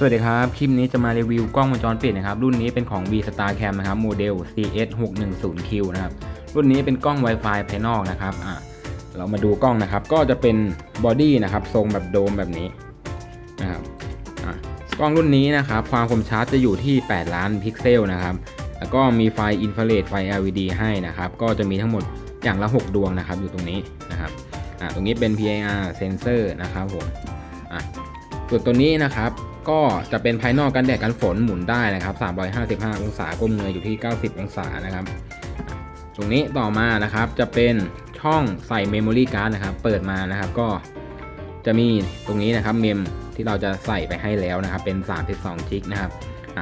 สวัสดีครับ คลิปนี้จะมารีวิวกล้องวงจรปิดนะครับ รุ่นนี้เป็นของ V Star Cam นะครับโมเดล CS 610Q นะครับ รุ่นนี้เป็นกล้อง Wi-Fi ภายนอกนะครับอะเรามาดูกล้องนะครับ ก็จะเป็นบอดี้นะครับ ทรงแบบโดมแบบนี้นะครับอะกล้องรุ่นนี้นะครับ ความคมชัดจะอยู่ที่ 8 ล้านพิกเซลนะครับ แล้วก็มีไฟอินฟราเรดไฟ LED ให้นะครับ ก็จะมีทั้งหมดอย่างละ 6 ดวงนะครับ อยู่ตรงนี้นะครับอะตรงนี้เป็น PIR sensor นะครับผมอะส่วนตัวนี้นะครับ ก็จะเป็นภายนอกกันแดดกันฝนหมุนได้นะครับ 355 องศาก้มเงยอยู่ที่ 90 องศานะครับ ตรงนี้ต่อมานะครับจะเป็นช่องใส่เมมโมรี่การ์ดนะครับ เปิดมานะครับก็จะมีตรงนี้นะครับเมมที่เราจะใส่ไปให้แล้วนะครับ เป็น 32จิกนะครับ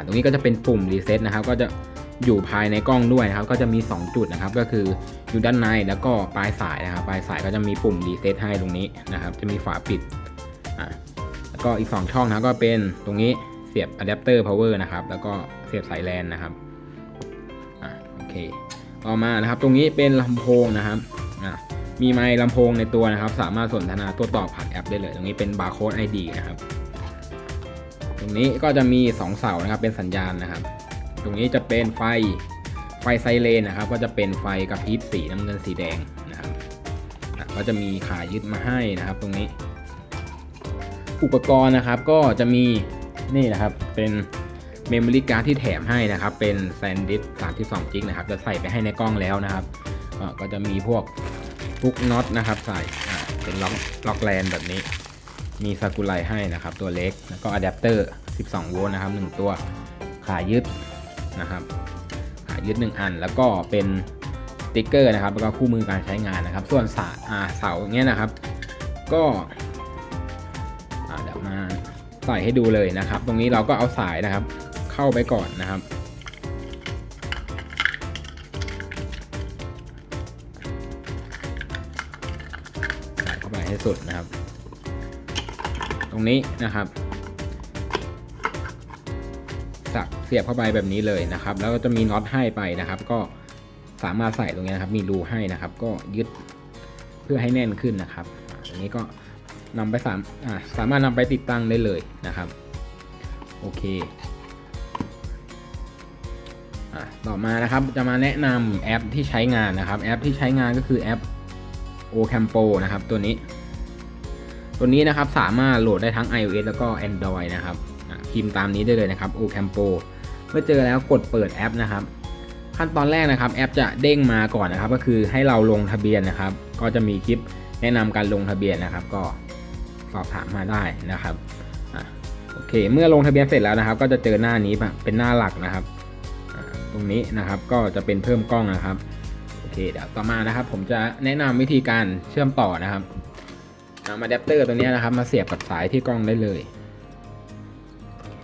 ตรงนี้ก็จะเป็นปุ่มรีเซ็ตนะครับ ก็จะอยู่ภายในกล้องด้วยนะครับ ก็จะมี 2 จุดนะครับ ก็คืออยู่ด้านในแล้วก็ปลายสายนะครับ ปลายสายก็จะมีปุ่มรีเซ็ตให้ตรงนี้นะครับ จะมีฝาปิดอ่า ก็อีก 2 ช่องนะก็เป็นตรงนี้เสียบอะแดปเตอร์พาวเวอร์นะครับ แล้วก็เสียบสายแลนนะครับอะโอเคต่อมานะครับ ตรงนี้เป็นลำโพงนะครับอะมีไมค์ลำโพงในตัวนะครับ สามารถสนทนาตัวต่อผ่านแอปได้เลย ตรงนี้เป็นบาร์โค้ดไอดีนะครับ ตรงนี้ก็จะมี 2 เสานะครับเป็นสัญญาณนะครับ ตรงนี้จะเป็นไฟไฟไซเรนนะครับ ก็จะเป็นไฟกระพริบสีน้ำเงินสีแดงนะครับก็จะมีขายึดมาให้นะครับ ตรงนี้ อุปกรณ์นะครับก็จะมีนี่นะครับเป็นเมมโมรี่การ์ดที่แถมให้นะครับ เป็นแซนดิส32จิกนะครับ จะใส่ไปให้ในกล้องแล้วนะครับ ก็จะมีพวกฟุกน็อตนะครับใส่เป็นล็อกล็อกแลนแบบนี้ มีซากุไรให้นะครับ ตัวเล็กแล้วก็อะแดปเตอร์ 12 โวลต์นะครับ 1 ตัวขายึดนะครับ ขายึด 1 อัน แล้วก็เป็นสติ๊กเกอร์นะครับ แล้วก็คู่มือการใช้งานนะครับ ส่วนสาอ่าเสาเนี้ยนะครับ ก็ ใส่ให้ดูเลยนะครับ ตรงนี้เราก็เอาสายนะครับ เข้าไปก่อนนะครับ ใส่เข้าไปให้สุดนะครับ ตรงนี้นะครับสักเสียบเข้าไปแบบนี้เลยนะครับ แล้วก็จะมีน็อตให้ไปนะครับ ก็สามารถใส่ตรงนี้นะครับ มีรูให้นะครับ ก็ยึดเพื่อให้แน่นขึ้นนะครับอ่าตรงนี้ก็ นำไปสามอ่าสามารถนำไปติดตั้งได้เลยนะครับ โอเคอต่อมานะครับจะมาแนะนำแอปที่ใช้งานนะครับ แอปที่ใช้งานก็คือแอป Ocampo นะครับ ตัวนี้ ตัวนี้นะครับสามารถโหลดได้ทั้ง iOS แล้วก็ Android นะครับพิมพ์ตามนี้ได้เลยนะครับ Ocampo เมื่อเจอแล้วกดเปิดแอปนะครับ ขั้นตอนแรกนะครับ แอปจะเด้งมาก่อนนะครับ ก็คือให้เราลงทะเบียนนะครับ ก็จะมีคลิปแนะนำการลงทะเบียนนะครับ ก็ สอบถามมาได้นะครับอโอเค เมื่อลงทะเบียนเสร็จแล้วนะครับ ก็จะเจอหน้านี้เป็นหน้าหลักนะครับตรงนี้นะครับก็จะเป็นเพิ่มกล้องนะครับโอเคเดี๋ยวต่อมานะครับ ผมจะแนะนำวิธีการเชื่อมต่อนะครับนำอะแดปเตอร์ตัวนี้นะครับ มาเสียบกับสายที่กล้องได้เลย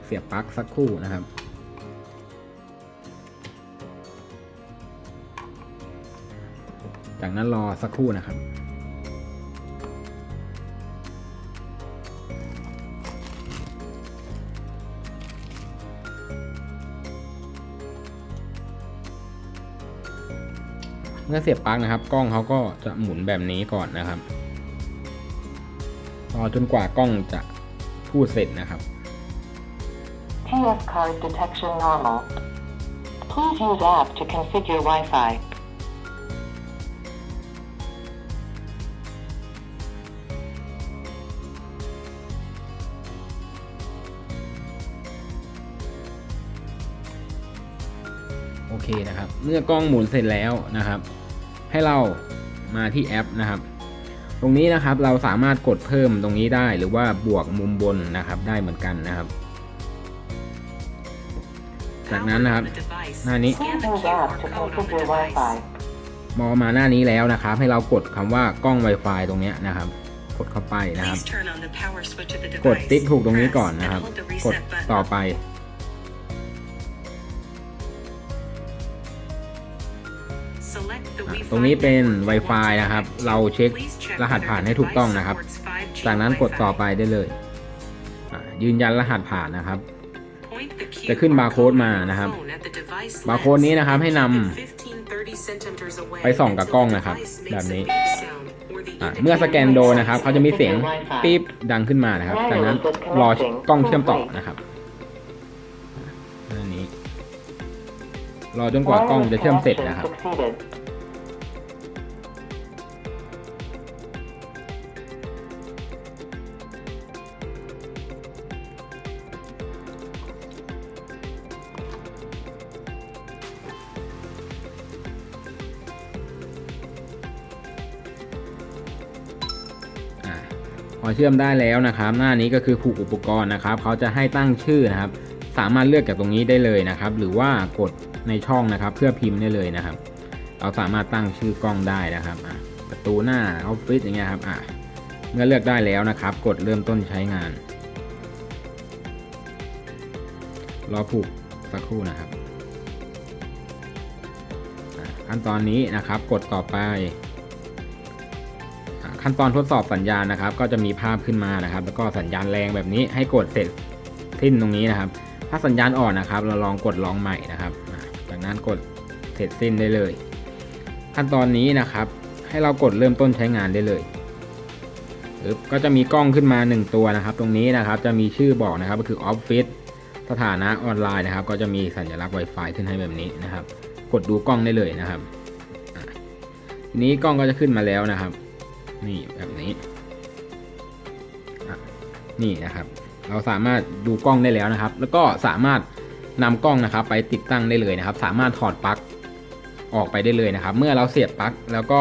เสียบปลั๊กสักครู่นะครับจากนั้นรอสักครู่นะครับ เมื่อเสียบปลั๊กนะครับ กล้องเขาก็จะหมุนแบบนี้ก่อนนะครับรอจนกว่ากล้องจะพูดเสร็จนะครับ TF card detection normal. Please use app to configure Wi-Fi. เคนะครับ เมื่อกล้องหมุนเสร็จแล้วนะครับ ให้เรามาที่แอปนะครับ ตรงนี้นะครับเราสามารถกดเพิ่มตรงนี้ได้หรือว่าบวกมุมบนนะครับได้เหมือนกันนะครับ จากนั้นนะครับหน้านี้ Please use app to configure Wi-Fi. มองมาหน้านี้แล้วนะครับ ให้เรากดคำว่ากล้อง Wi-Fi ตรงเนี้ยนะครับ กดเข้าไปนะครับกกดดติ๊ติ๊กกถูถูกกตตรรงงนี้นี้ก่ก่ออนนนะนะคครัรับบกกดดต่ต่ออไป ตตรรงงนี้นี้เป็เป็นน Wi-Fi Wi-Fi นะนะคครัรับบเราเราเช็เช็คครรหัหัสสผ่าผ่านนให้ให้ถูถูกกต้ต้อองงนะนะคครัรับบจาจากกนั้นั้นนกกดดต่ต่ออไปไปได้เลยอะยืนยันรหัสผ่านนะครับ จะจะขึ้ขึ้นนบาบาร์ร์โค้โค้ดดมามานะนะคครัรับบบาาร์ร์โค้โค้ดดนี้นี้นะนะคครัรับบให้ให้นนำำไปส่องกับกล้องนะครับ แบบนี้อะเมื่อสแกนโดนนะครับเขาจะมีเสียงปี๊บดังขึ้นมานะครับ จากนั้นรอกล้องเชื่อมต่อนะครับ รอจนกว่ากล้องจะเชื่อมเสร็จนะครับอ่าพอเชื่อมได้แล้วนะครับ หน้านี้ก็คือผูกอุปกรณ์นะครับ เขาจะให้ตั้งชื่อนะครับ สามารถเลือกจากตรงนี้ได้เลยนะครับ หรือว่ากด ในช่องนะครับ เพื่อพิมพ์ได้เลยนะครับ เราสามารถตั้งชื่อกล้องได้นะครับประตูหน้าออฟฟิศอย่างเงี้ยครับอะเมื่อเลือกได้แล้วนะครับ กดเริ่มต้นใช้งานรอผูกสักครู่นะครับขั้นตอนนี้นะครับกดต่อไป ขั้นตอนทดสอบสัญญาณนะครับ ก็จะมีภาพขึ้นมานะครับ แล้วก็สัญญาณแรงแบบนี้ให้กดเสร็จสิ้นตรงนี้นะครับ ถ้าสัญญาณอ่อนนะครับ เราลองกดลองใหม่นะครับ จากนั้นกดเสร็จสิ้นได้เลย ขั้นตอนนี้นะครับ ให้เรากดเริ่มต้นใช้งานได้เลยก็จะมีกล้องขึ้นมา 1 ตัวนะครับ ตรงนี้นะครับจะมีชื่อบอกนะครับก็คือ Office สถานะออนไลน์นะครับ ก็จะมีสัญลักษณ์ Wi-Fi ขึ้นให้แบบนี้นะครับ กดดูกล้องได้เลยนะครับทีนี้กล้องก็จะขึ้นมาแล้วนะครับ นี่แบบนี้นี่นะครับ เราสามารถดูกล้องได้แล้วนะครับ แล้วก็สามารถ นำกล้องนะครับ ไปติดตั้งได้เลยนะครับ สามารถถอดปลั๊กออกไปได้เลยนะครับ เมื่อเราเสียบปลั๊กแล้วก็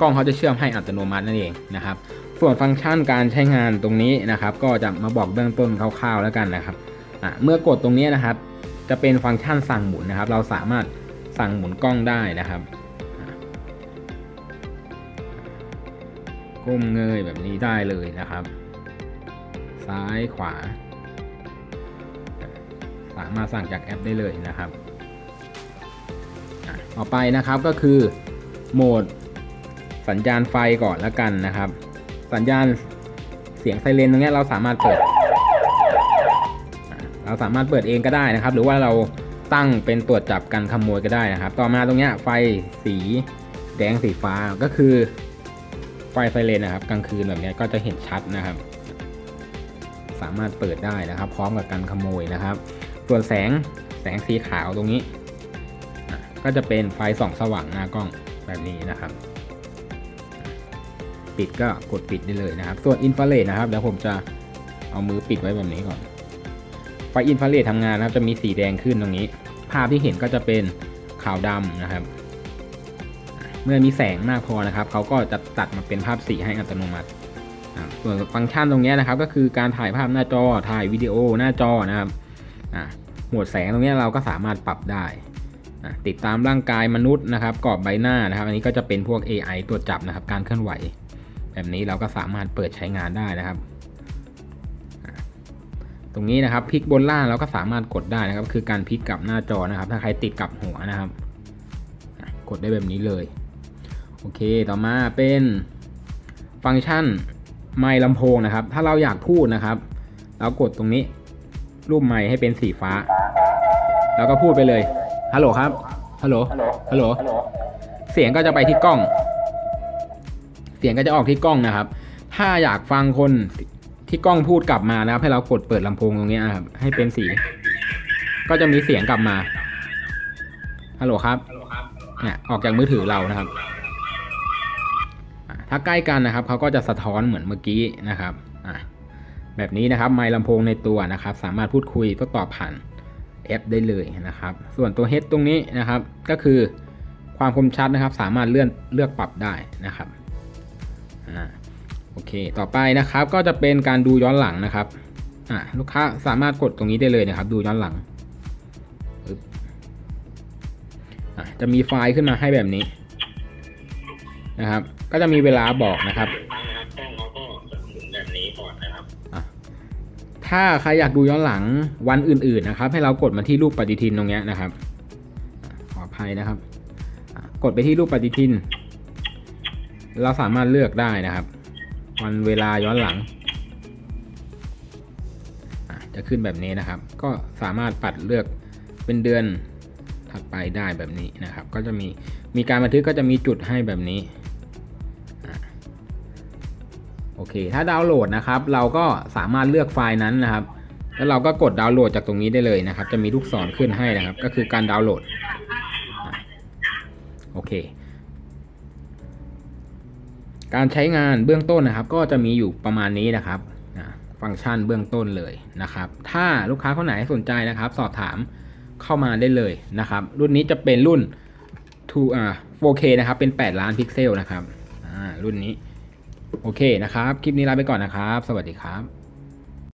กล้องเขาจะเชื่อมให้อัตโนมัตินั่นเองนะครับ ส่วนฟังก์ชันการใช้งานตรงนี้นะครับ ก็จะมาบอกเบื้องต้นคร่าวๆแล้วกันนะครับเมื่อกดตรงนี้นะครับ จะเป็นฟังก์ชันสั่งหมุนนะครับ เราสามารถสั่งหมุนกล้องได้นะครับก้มเงยแบบนี้ได้เลยนะครับ ซ้ายขวา มารถสั่งจากแอปได้เลยนะครับ ต่อไปนะครับก็คือโหมดสัญญาณไฟก่อนแล้วกันนะครับ สัญญาณเสียงไซเรนตรงนี้เราสามารถเปิด เราสามารถเปิดเองก็ได้นะครับ หรือว่าเราตั้งเป็นตรวจจับกันขโมยก็ได้นะครับ ต่อมาตรงนี้ไฟสีแดงสีฟ้าก็คือไฟไซเรนนะครับกลางคืนแบบนี้ก็จะเห็นชัดนะครับ สามารถเปิดได้นะครับ พร้อมกับการขโมยนะครับ ส่วนแสงแสงสีขาวตรงนี้ ก็จะเป็นไฟส่องสว่างหน้ากล้องแบบนี้นะครับ ปิดก็กดปิดได้เลยนะครับ ส่วนอินฟราเรดนะครับเดี๋ยวผมจะเอามือปิดไว้แบบนี้ก่อน ไฟอินฟราเรดทำงานนะครับจะมีสีแดงขึ้นตรงนี้ ภาพที่เห็นก็จะเป็นขาวดำนะครับ เมื่อมีแสงมากพอนะครับเขาก็จะตัดมาเป็นภาพสีให้อัตโนมัติส่วนฟังก์ชันตรงนี้นะครับ ก็คือการถ่ายภาพหน้าจอถ่ายวิดีโอหน้าจอนะครับอ่า หมดแสงตรงนี้เราก็สามารถปรับได้ติดตามร่างกายมนุษย์นะครับกรอบใบหน้านะครับ อันนี้ก็จะเป็นพวก AI ตรวจจับนะครับ การเคลื่อนไหว แบบนี้เราก็สามารถเปิดใช้งานได้นะครับ ตรงนี้นะครับพลิกบนล่างเราก็สามารถกดได้นะครับ คือการพลิกกลับหน้าจอนะครับ ถ้าใครติดกับหัวนะครับ กดได้แบบนี้เลย โอเคต่อมาเป็นฟังก์ชันไมค์ลำโพงนะครับ ถ้าเราอยากพูดนะครับ เรากดตรงนี้ รูปไมค์ให้เป็นสีฟ้า แล้วก็พูดไปเลย ฮัลโหลครับ ฮัลโหล ฮัลโหล เสียงก็จะไปที่กล้อง เสียงก็จะออกที่กล้องนะครับ ถ้าอยากฟังคนที่กล้องพูดกลับมานะครับ ให้เรากดเปิดลำโพงตรงนี้นะครับ ให้เป็นสี ก็จะมีเสียงกลับมา ฮัลโหลครับ เนี่ยออกจากมือถือเรานะครับอะถ้าใกล้กันนะครับเขาก็จะสะท้อนเหมือนเมื่อกี้นะครับอะ แบบนี้นะครับไมค์ลำโพงในตัวนะครับ สามารถพูดคุยทดตอบผ่านแอปได้เลยนะครับ ส่วนตัว H ตรงนี้นะครับ ก็คือความคมชัดนะครับ สามารถเลื่อนเลือกปรับได้นะครับอ่าโอเค ต่อไปนะครับก็จะเป็นการดูย้อนหลังนะครับอะลูกค้าสามารถกดตรงนี้ได้เลยนะครับ ดูย้อนหลังจะมีไฟล์ขึ้นมาให้แบบนี้นะครับ ก็จะมีเวลาบอกนะครับ ถ้าใครอยากดูย้อนหลังวันอื่นๆนะครับ ให้เรากดมาที่รูปปฏิทินตรงนี้นะครับ ขออภัยนะครับ กดไปที่รูปปฏิทิน เราสามารถเลือกได้นะครับ วันเวลาย้อนหลัง จะขึ้นแบบนี้นะครับ ก็สามารถปัดเลือกเป็นเดือนถัดไปได้แบบนี้นะครับ ก็จะมีมีการบันทึกก็จะมีจุดให้แบบนี้ อเค ถ้าดาวน์โหลดนะครับ เราก็สามารถเลือกไฟล์นั้นนะครับ แล้วเราก็กดดาวน์โหลดจากตรงนี้ได้เลยนะครับ จะมีลูกศรขึ้นให้นะครับ ก็คือการดาวน์โหลด โอเค การใช้งานเบื้องต้นนะครับ ก็จะมีอยู่ประมาณนี้นะครับ ฟังก์ชันเบื้องต้นเลยนะครับ ถ้าลูกค้าคนไหนสนใจนะครับ สอบถามเข้ามาได้เลยนะครับ รุ่นนี้จะเป็นรุ่น 2 อ่า 4K นะครับ เป็น 8 ล้านพิกเซลนะครับ อ่า รุ่นนี้ โอเคนะครับ คลิปนี้ลาไปก่อนนะครับ สวัสดีครับ